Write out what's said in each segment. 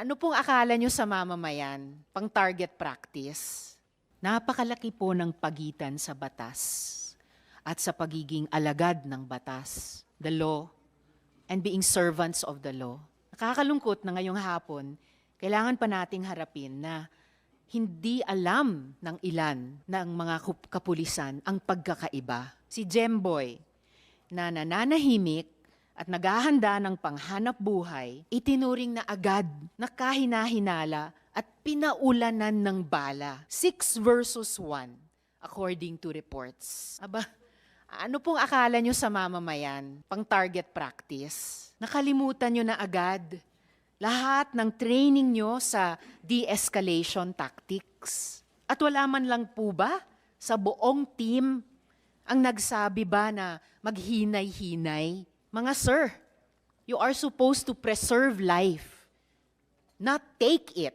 Ano pong akala nyo sa mamamayan? Pang target practice? Napakalaki po ng pagitan sa batas at sa pagiging alagad ng batas, the law, and being servants of the law. Nakakalungkot na ngayong hapon, kailangan pa nating harapin na hindi alam ng ilan ng mga kapulisan ang pagkakaiba. Si Jemboy, na nananahimik at naghahanda ng panghanap buhay, itinuring na agad na kahinahinala at pinaulanan ng bala. 6 versus 1, according to reports. Aba, ano pong akala nyo sa mamamayan? Pang target practice? Nakalimutan nyo na agad lahat ng training nyo sa de-escalation tactics. At wala man lang po ba sa buong team ang nagsabi ba na maghinay-hinay? Mga sir, you are supposed to preserve life, not take it.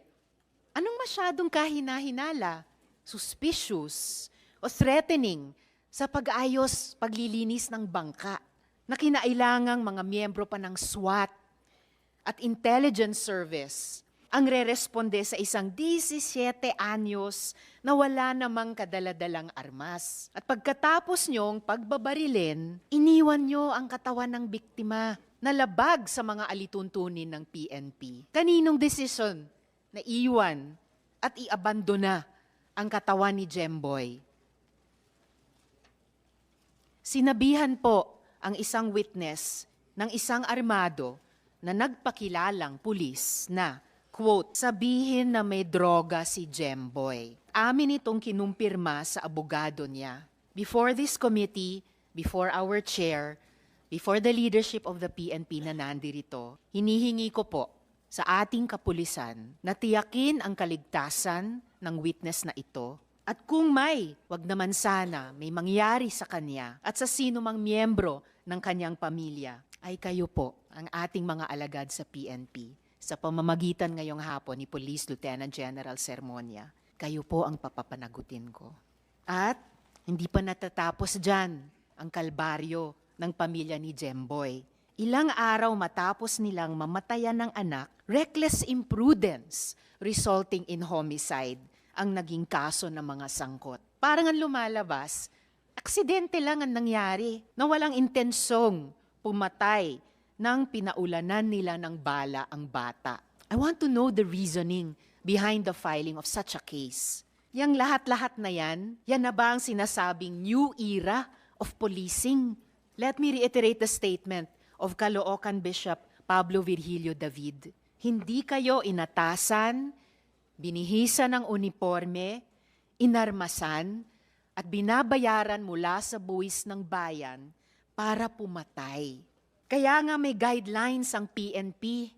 Anong masyadong kahina-hinala, suspicious, o threatening sa pag-ayos, paglilinis ng bangka na kinailangang mga miyembro pa ng SWAT at intelligence service ang re-responde sa isang 17 anyos na wala namang kadaladalang armas. At pagkatapos nyong pagbabarilin, iniwan nyo ang katawan ng biktima na labag sa mga alituntunin ng PNP. Kaninong desisyon na iwan at iabandona ang katawan ni Jemboy? Sinabihan po ang isang witness ng isang armado na nagpakilalang pulis na, quote, sabihin na may droga si Jemboy. Amin itong kinumpirma sa abogado niya. Before this committee, before our chair, before the leadership of the PNP na nandirito, hinihingi ko po sa ating kapulisan na tiyakin ang kaligtasan ng witness na ito at kung may, wag naman sana, may mangyari sa kanya at sa sino mang miyembro ng kanyang pamilya, ay kayo po, ang ating mga alagad sa PNP, sa pamamagitan ngayong hapon ni Police Lieutenant General Sermonia, kayo po ang papapanagutin ko. At hindi pa natatapos dyan ang kalbaryo ng pamilya ni Jemboy. Ilang araw matapos nilang mamatayan ng anak, reckless imprudence resulting in homicide ang naging kaso ng mga sangkot. Parang ang lumalabas, aksidente lang ang nangyari na walang intensong pumatay nang pinaulanan nila ng bala ang bata. I want to know the reasoning behind the filing of such a case. Yang lahat-lahat na yan, yan na ba ang sinasabing new era of policing? Let me reiterate the statement of Caloocan Bishop Pablo Virgilio David. Hindi kayo inatasan, binihisan ng uniforme, inarmasan, at binabayaran mula sa buwis ng bayan para pumatay. Kaya nga may guidelines ang PNP.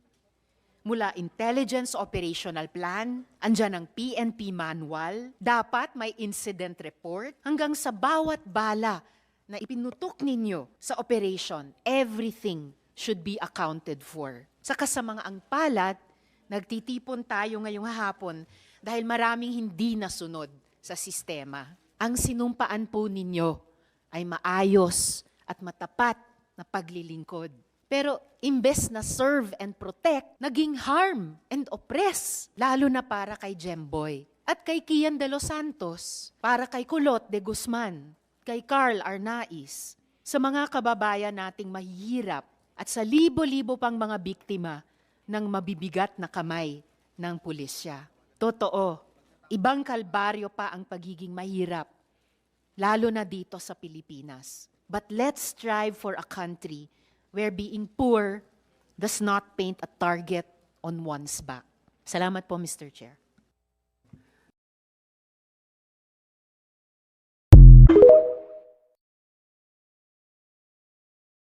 Mula Intelligence Operational Plan, andyan ang PNP Manual, dapat may incident report, hanggang sa bawat bala na ipinutok ninyo sa operation, everything should be accounted for. Sa kasamang ang palad, nagtitipon tayo ngayong hapon dahil maraming hindi nasunod sa sistema. Ang sinumpaan po ninyo ay maayos at matapat na paglilingkod. Pero imbes na serve and protect, naging harm and oppress, lalo na para kay Jemboy. At kay Kian de los Santos, para kay Kulot de Guzman, kay Carl Arnaiz, sa mga kababayan nating mahihirap at sa libo-libo pang mga biktima ng mabibigat na kamay ng pulisya. Totoo, ibang kalbaryo pa ang pagiging mahirap, lalo na dito sa Pilipinas. But let's strive for a country where being poor does not paint a target on one's back. Salamat po, Mr. Chair.